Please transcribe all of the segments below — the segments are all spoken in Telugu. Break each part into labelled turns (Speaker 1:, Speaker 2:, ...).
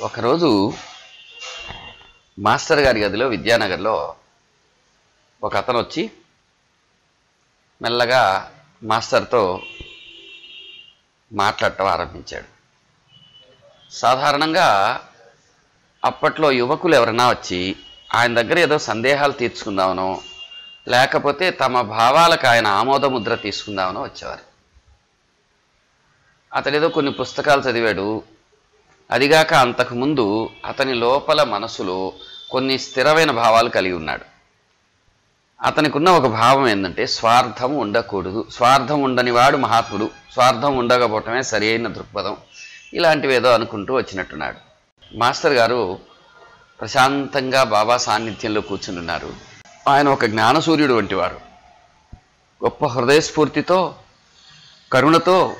Speaker 1: ఒకరోజు మాస్టర్ గారి గదిలో విద్యానగర్లో ఒక అతను వచ్చి మెల్లగా మాస్టర్తో మాట్లాడటం ఆరంభించాడు. సాధారణంగా అప్పట్లో యువకులు ఎవరైనా వచ్చి ఆయన దగ్గర ఏదో సందేహాలు తీర్చుకుందామనో లేకపోతే తమ భావాలకు ఆయన ఆమోదముద్ర తీసుకుందామనో వచ్చేవారు. అతడేదో కొన్ని పుస్తకాలు చదివాడు అదిగాక అంతకుముందు అతని లోపల మనసులో కొన్ని స్థిరమైన భావాలు కలిగి ఉన్నాడు. అతనికున్న ఒక భావం ఏంటంటే స్వార్థం ఉండకూడదు. స్వార్థం ఉండని వాడు మహాత్ముడు. స్వార్థం ఉండకపోవటమే సరి అయిన దృక్పథం. ఇలాంటివి ఏదో అనుకుంటూ వచ్చినట్టున్నాడు. మాస్టర్ గారు ప్రశాంతంగా బాబా సాన్నిధ్యంలో కూర్చుంటున్నారు ఆయన ఒక జ్ఞానసూర్యుడు వంటివారు. గొప్ప హృదయస్ఫూర్తితో కరుణతో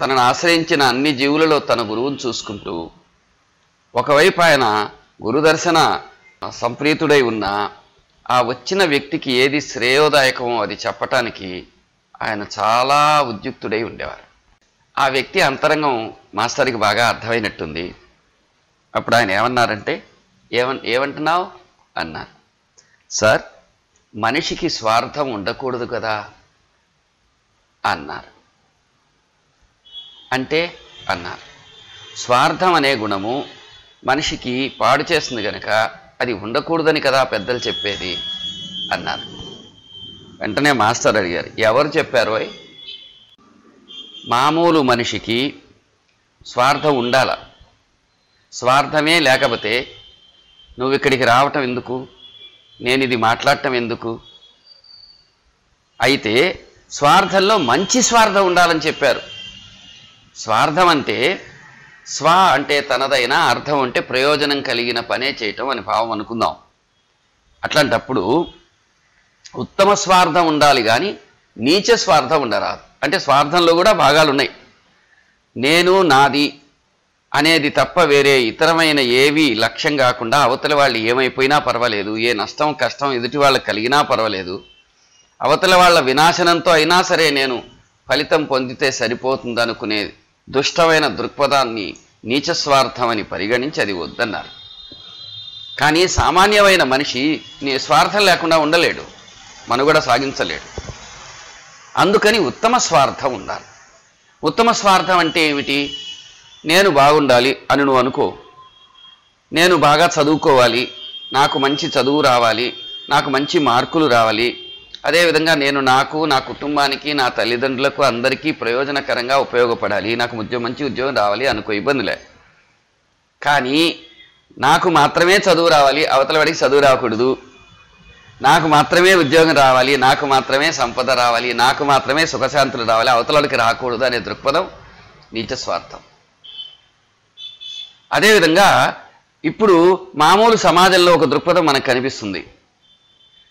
Speaker 1: తనను ఆశ్రయించిన అన్ని జీవులలో తన గురువును చూసుకుంటూ ఒకవైపు ఆయన గురుదర్శన సంప్రీతుడై ఉన్న ఆ వచ్చిన వ్యక్తికి ఏది శ్రేయోదాయకమో అది చెప్పటానికి ఆయన చాలా ఉద్యుక్తుడై ఉండేవారు. ఆ వ్యక్తి అంతరంగం మాస్టర్కి బాగా అర్థమైనట్టుంది. అప్పుడు ఆయన ఏమన్నారంటే ఏమన్ ఏమంటున్నావు? అన్నారు. సార్ మనిషికి స్వార్థం ఉండకూడదు కదా? అన్నారు. అంటే అన్నారు. స్వార్థం అనే గుణము మనిషికి పాడు చేస్తుంది కనుక అది ఉండకూడదని కదా పెద్దలు చెప్పేది అన్నారు. వెంటనే మాస్టర్ అడిగారు ఎవరు చెప్పారు మామూలు మనిషికి స్వార్థం ఉండాల? స్వార్థమే లేకపోతే నువ్వు ఇక్కడికి రావటం ఎందుకు? నేను ఇది మాట్లాడటం ఎందుకు? అయితే స్వార్థంలో మంచి స్వార్థం ఉండాలని చెప్పారు. స్వార్థం అంటే స్వ అంటే తనదైన అర్థం అంటే ప్రయోజనం కలిగిన పనే చేయటం అని భావం అనుకుందాం. అట్లాంటప్పుడు ఉత్తమ స్వార్థం ఉండాలి కానీ నీచ స్వార్థం ఉండరాదు. అంటే స్వార్థంలో కూడా భాగాలు ఉన్నాయి నేను నాది అనేది తప్ప వేరే ఇతరమైన ఏవి లక్ష్యం కాకుండా అవతల వాళ్ళు ఏమైపోయినా పర్వాలేదు. ఏ నష్టం కష్టం ఎదుటి వాళ్ళకి కలిగినా పర్వాలేదు. అవతల వాళ్ళ వినాశనంతో అయినా సరే నేను ఫలితం పొందితే సరిపోతుందనుకునే దుష్టమైన దృక్పథాన్ని నీచస్వార్థమని పరిగణించి అది వద్దన్నారు. కానీ సామాన్యమైన మనిషి నీ స్వార్థం లేకుండా ఉండలేడు మనుగడ సాగించలేడు. అందుకని ఉత్తమ స్వార్థం ఉండాలి. ఉత్తమ స్వార్థం అంటే ఏమిటి? నేను బాగుండాలి అని నువ్వు అనుకో. నేను బాగా చదువుకోవాలి నాకు మంచి చదువు రావాలి నాకు మంచి మార్కులు రావాలి అదేవిధంగా నేను నాకు నా కుటుంబానికి నా తల్లిదండ్రులకు అందరికీ ప్రయోజనకరంగా ఉపయోగపడాలి. నాకు ఉద్యోగం మంచి ఉద్యోగం రావాలి అనుకో ఇబ్బందిలే కానీ నాకు మాత్రమే చదువు రావాలి అవతల వాడికి చదువు రాకూడదు. నాకు మాత్రమే ఉద్యోగం రావాలి నాకు మాత్రమే సంపద రావాలి నాకు మాత్రమే సుఖశాంతులు రావాలి అవతలకి రాకూడదు అనే దృక్పథం నీచ స్వార్థం. అదేవిధంగా ఇప్పుడు మామూలు సమాజంలో ఒక దృక్పథం మనకు కనిపిస్తుంది.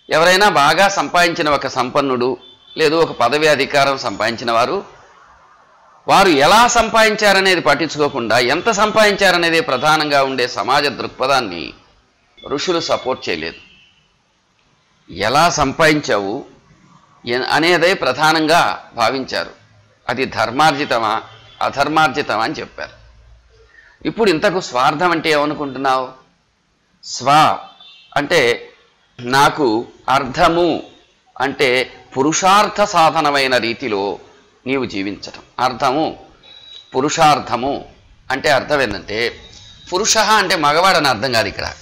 Speaker 1: ఎవరైనా బాగా సంపాదించిన ఒక సంపన్నుడు లేదు ఒక పదవి అధికారం సంపాదించిన వారు వారు ఎలా సంపాదించారనేది పట్టించుకోకుండా ఎంత సంపాదించారనేది ప్రధానంగా ఉండే సమాజ దృక్పథాన్ని ఋషులు సపోర్ట్ చేయలేదు. ఎలా సంపాదించావు అనేదే ప్రధానంగా భావించారు. అది ధర్మార్జితమా అధర్మార్జితమా అని చెప్పారు. ఇప్పుడు ఇంతకు స్వార్థం అంటే ఏమనుకుంటున్నావు? స్వ అంటే నాకు అర్థము అంటే పురుషార్థ సాధనమైన రీతిలో నీవు జీవించటం. అర్థము పురుషార్థము అంటే అర్థం ఏంటంటే పురుష అంటే మగవాడని అర్థం కాదు ఇక్కడ.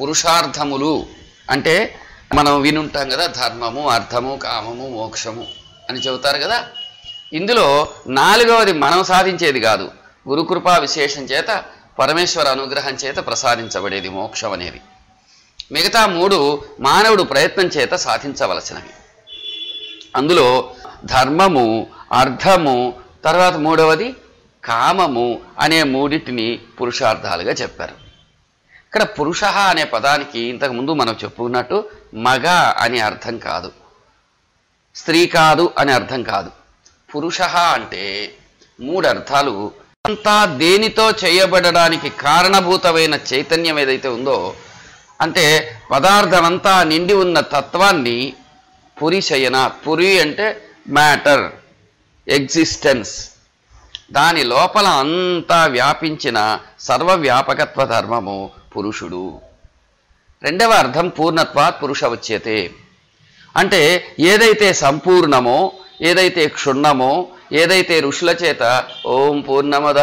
Speaker 1: పురుషార్థములు అంటే మనం వినుంటాం కదా ధర్మము అర్థము కామము మోక్షము అని చెబుతారు కదా. ఇందులో నాలుగవది మనం సాధించేది కాదు. గురుకృపా విశేషం చేత పరమేశ్వర అనుగ్రహం చేత ప్రసాదించబడేది మోక్షం అనేది. మిగతా మూడు మానవుడు ప్రయత్నం చేత సాధించవలసినవి. అందులో ధర్మము అర్థము తర్వాత మూడవది కామము అనే మూడింటిని పురుషార్థాలుగా చెప్పారు. ఇక్కడ పురుష అనే పదానికి ఇంతకు ముందు మనం చెప్పుకున్నట్టు మగ అనే అర్థం కాదు. స్త్రీ కాదు అనే అర్థం కాదు. పురుష అంటే మూడు అర్థాలు అంతా దేనితో చేయబడడానికి కారణభూతమైన చైతన్యం ఏదైతే ఉందో అంటే పదార్థమంతా నిండి ఉన్న తత్వాన్ని పురిశయన పురి అంటే మ్యాటర్ ఎగ్జిస్టెన్స్. దాని లోపల అంతా వ్యాపించిన సర్వవ్యాపకత్వ ధర్మము పురుషుడు. రెండవ అర్థం పూర్ణత్వాత్ పురుష ఉచ్యతే. అంటే ఏదైతే సంపూర్ణమో ఏదైతే క్షుణ్ణమో ఏదైతే ఋషుల చేత ఓం పూర్ణమద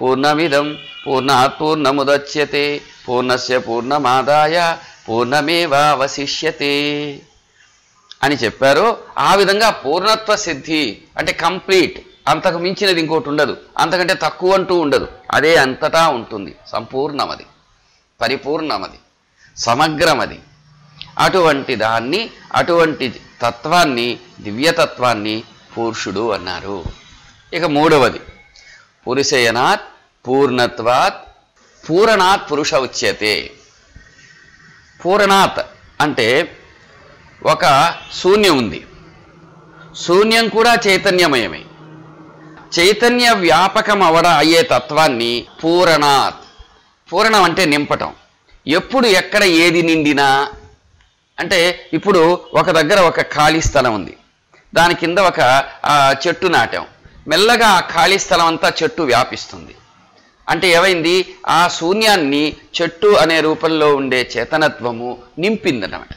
Speaker 1: పూర్ణమిదం పూర్ణాత్ పూర్ణముదచ్యతే. పూర్ణస్య పూర్ణమాదాయ పూర్ణమేవావశిష్యతే. అని చెప్పారు. ఆ విధంగా పూర్ణత్వ సిద్ధి అంటే కంప్లీట్ అంతకు మించినది ఇంకోటి ఉండదు. అంతకంటే తక్కువ అంటూ ఉండదు. అదే అంతటా ఉంటుంది. సంపూర్ణమది. పరిపూర్ణమది. సమగ్రమది. అటువంటి దాన్ని అటువంటి తత్వాన్ని దివ్యతత్వాన్ని పురుషుడు అన్నారు. ఇక మూడవది. పురుషయనాత్ పూర్ణత్వాత్ పూరణాత్ పురుష ఉచ్యతే. పూరణాత్ అంటే ఒక శూన్యం ఉంది. శూన్యం కూడా చైతన్యమయమే. చైతన్య వ్యాపకం అవడ అయ్యే తత్వాన్ని పూరణాత్. పూరణం అంటే నింపటం. ఎప్పుడు ఎక్కడ ఏది నిండినా అంటే ఇప్పుడు ఒక దగ్గర ఒక ఖాళీ స్థలం ఉంది. దాని కింద ఒక ఆ, చెట్టు నాటాం. మెల్లగా ఆ ఖాళీ స్థలం అంతా చెట్టు వ్యాపిస్తుంది. అంటే ఏమైంది? ఆ శూన్యాన్ని చెట్టు అనే రూపంలో ఉండే చేతనత్వము నింపిందన్నమాట.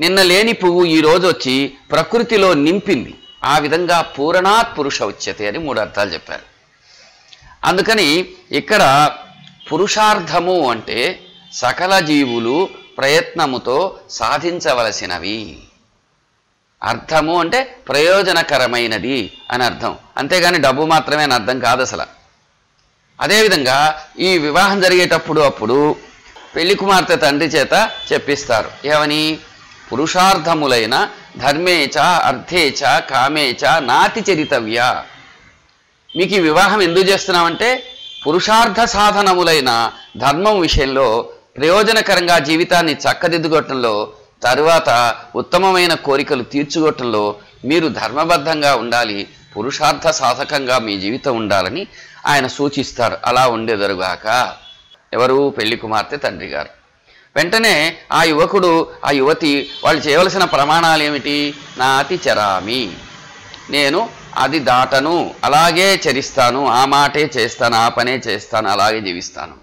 Speaker 1: నిన్న లేని పువ్వు ఈ వచ్చి ప్రకృతిలో నింపింది. ఆ విధంగా పూరణాత్ పురుష ఉచ్యతే అని మూడు అర్థాలు చెప్పారు. అందుకని ఇక్కడ పురుషార్థము అంటే సకల జీవులు ప్రయత్నముతో సాధించవలసినవి. అర్థము అంటే ప్రయోజనకరమైనది అని అర్థం. అంతేగాని డబ్బు మాత్రమే అని అర్థం కాదు అసలు. అదేవిధంగా ఈ వివాహం జరిగేటప్పుడు అప్పుడు పెళ్ళి కుమార్తె తండ్రి చేత చెప్పిస్తారు. ఏమని? పురుషార్థములైన ధర్మేచ అర్థేచ కామేచ నాతి చరితవ్య. మీకు ఈ వివాహం ఎందుకు చేస్తున్నామంటే పురుషార్థ సాధనములైన ధర్మం విషయంలో ప్రయోజనకరంగా జీవితాన్ని చక్కదిద్దుకోవటంలో తరువాత ఉత్తమమైన కోరికలు తీర్చుకోవటంలో మీరు ధర్మబద్ధంగా ఉండాలి పురుషార్థ సాధకంగా మీ జీవితం ఉండాలని ఆయన సూచిస్తారు అలా ఉండేదరుగాక ఎవరు పెళ్ళి కుమార్తె తండ్రి గారు. వెంటనే ఆ యువకుడు ఆ యువతి వాళ్ళు చేయవలసిన ప్రమాణాలు ఏమిటి? నాతి చరామి నేను అది దాటను అలాగే చరిస్తాను ఆ మాటే చేస్తాను ఆ పనే చేస్తాను అలాగే జీవిస్తాను.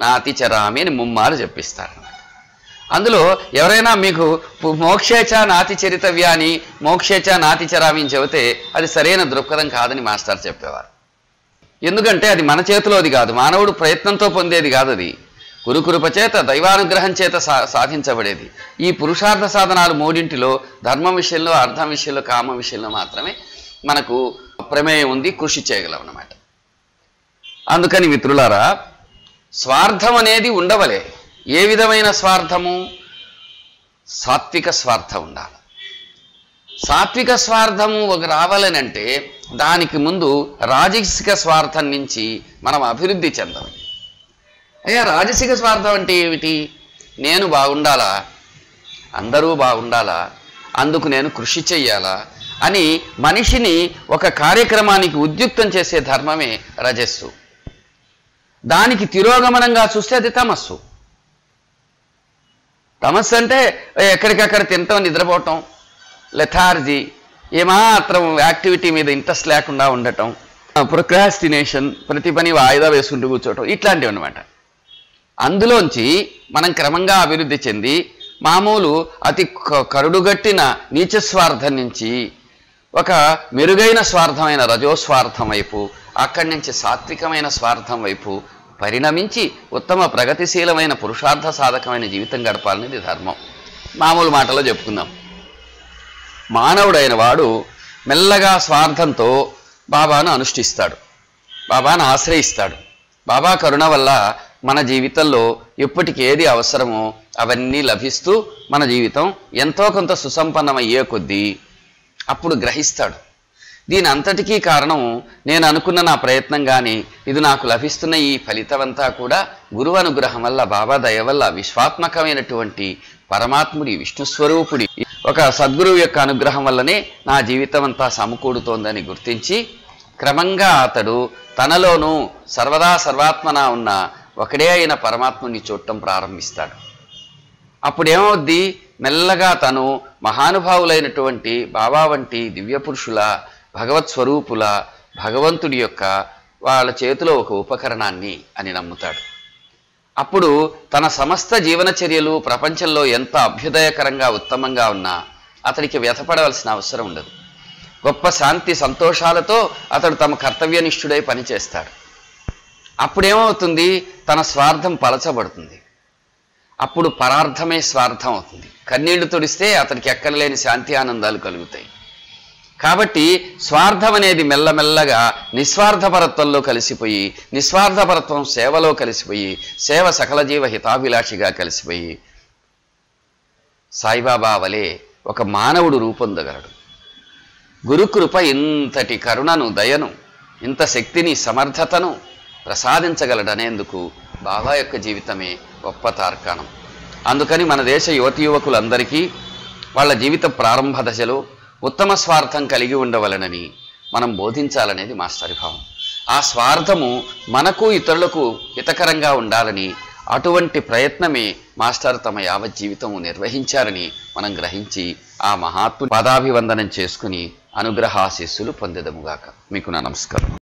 Speaker 1: నాతి చరామి అని ముమ్మారు చెప్పిస్తారు అందులో ఎవరైనా మీకు మోక్షేచ నాతి చరితవ్య అని మోక్షేచ నాతి చరామి అని చెబితే అది సరైన దృక్పథం కాదని మాస్టర్ చెప్పేవారు. ఎందుకంటే అది మన చేతిలోది కాదు. మానవుడు ప్రయత్నంతో పొందేది కాదు అది. గురుకృప చేత దైవానుగ్రహం చేత సా సాధించబడేది. ఈ పురుషార్థ సాధనాలు మూడింటిలో ధర్మం విషయంలో అర్థం విషయంలో కామ విషయంలో మాత్రమే మనకు ప్రమేయం ఉంది కృషి చేయగలం అన్నమాట అందుకని మిత్రులారా స్వార్థం అనేది ఉండవలే. ఏ విధమైన స్వార్థము? సాత్విక స్వార్థం ఉండాలి. సాత్విక స్వార్థము ఒక రావాలనంటే దానికి ముందు రాజసిక స్వార్థం నుంచి మనం అభివృద్ధి చెందాలి. అయ్యా రాజసిక స్వార్థం అంటే ఏమిటి? నేను బాగుండాలా? అందరూ బాగుండాలా? అందుకు నేను కృషి చెయ్యాలా? అని మనిషిని ఒక కార్యక్రమానికి ఉద్యుక్తం చేసే ధర్మమే రజస్సు. దానికి తిరోగమనంగా చూస్తే అది తమస్సు. తమస్సు అంటే ఎక్కడికక్కడ తినటం నిద్రపోవటం లెథార్జీ ఏమాత్రం యాక్టివిటీ మీద ఇంట్రెస్ట్ లేకుండా ఉండటం ప్రొక్రాస్టినేషన్ ప్రతి పని వాయిదా వేసుకుంటూ కూర్చోవటం ఇట్లాంటివి అనమాట అందులోంచి మనం క్రమంగా అభివృద్ధి చెంది మామూలు అతి క- కరుడుగట్టిన నీచ స్వార్థం నుంచి ఒక మెరుగైన స్వార్థమైన రజోస్వార్థం వైపు అక్కడి నుంచి సాత్వికమైన స్వార్థం వైపు పరిణమించి ఉత్తమ ప్రగతిశీలమైన పురుషార్థ సాధకమైన జీవితం గడపాలనేది ధర్మం. మామూలు మాటలో చెప్పుకుందాం. మానవుడైన వాడు మెల్లగా స్వార్థంతో బాబాను అనుష్ఠిస్తాడు. బాబాను ఆశ్రయిస్తాడు. బాబా కరుణ వల్ల మన జీవితంలో ఎప్పటికి ఏది అవసరమో అవన్నీ లభిస్తూ మన జీవితం ఎంతో కొంత సుసంపన్నమయ్యే కొద్దీ అప్పుడు గ్రహిస్తాడు. దీని అంతటికీ కారణం నేను అనుకున్న నా ప్రయత్నం కానీ ఇది నాకు లభిస్తున్న ఈ ఫలితమంతా కూడా గురువు అనుగ్రహం వల్ల బాబా దయ వల్ల విశ్వాత్మకమైనటువంటి పరమాత్ముడి విష్ణు స్వరూపుడి. ఒక సద్గురువు యొక్క అనుగ్రహం వల్లనే నా జీవితం అంతా సమకూడుతోందని గుర్తించి క్రమంగా అతడు తనలోనూ సర్వదా సర్వాత్మన ఉన్న ఒకడే అయిన పరమాత్ముని చూడటం ప్రారంభిస్తాడు. అప్పుడేమవుద్ది? మెల్లగా తను మహానుభావులైనటువంటి బాబా వంటి దివ్య పురుషుల భగవత్ స్వరూపుల భగవంతుడి యొక్క వాళ్ళ చేతిలో ఒక ఉపకరణాన్ని అని నమ్ముతాడు. అప్పుడు తన సమస్త జీవన చర్యలు ప్రపంచంలో ఎంత అభ్యుదయకరంగా ఉత్తమంగా ఉన్నా అతడికి వ్యథపడవలసిన అవసరం ఉండదు. గొప్ప శాంతి సంతోషాలతో అతడు తమ కర్తవ్యనిష్ఠుడై పనిచేస్తాడు. అప్పుడేమవుతుంది? తన స్వార్థం పలచబడుతుంది. అప్పుడు పరార్థమే స్వార్థం అవుతుంది. కన్నీళ్ళు తుడిస్తే అతడికి ఎక్కడలేని శాంతి ఆనందాలు కలుగుతాయి. కాబట్టి స్వార్థం అనేది మెల్లమెల్లగా నిస్వార్థపరత్వంలో కలిసిపోయి నిస్వార్థపరత్వం సేవలో కలిసిపోయి సేవ సకల జీవ హితాభిలాషిగా కలిసిపోయి సాయిబాబా వలె ఒక మానవుడు రూపొందగలడు. గురుకృప ఇంతటి కరుణను దయను ఇంత శక్తిని సమర్థతను ప్రసాదించగలడనేందుకు బాబా యొక్క జీవితమే గొప్ప తార్కాణం. అందుకని మన దేశ యువతి యువకులందరికీ వాళ్ళ జీవిత ప్రారంభ దశలో ఉత్తమ స్వార్థం కలిగి ఉండవలనని మనం బోధించాలనేది మాస్టరి భావం ఆ స్వార్థము మనకు ఇతరులకు హితకరంగా ఉండాలని అటువంటి ప్రయత్నమే మాస్టర్ తమ యావత్ జీవితము నిర్వహించారని మనం గ్రహించి ఆ మహాత్ము పదాభివందనం చేసుకుని అనుగ్రహాశీస్సులు పొందెదముగాక మీకు నా నమస్కారం.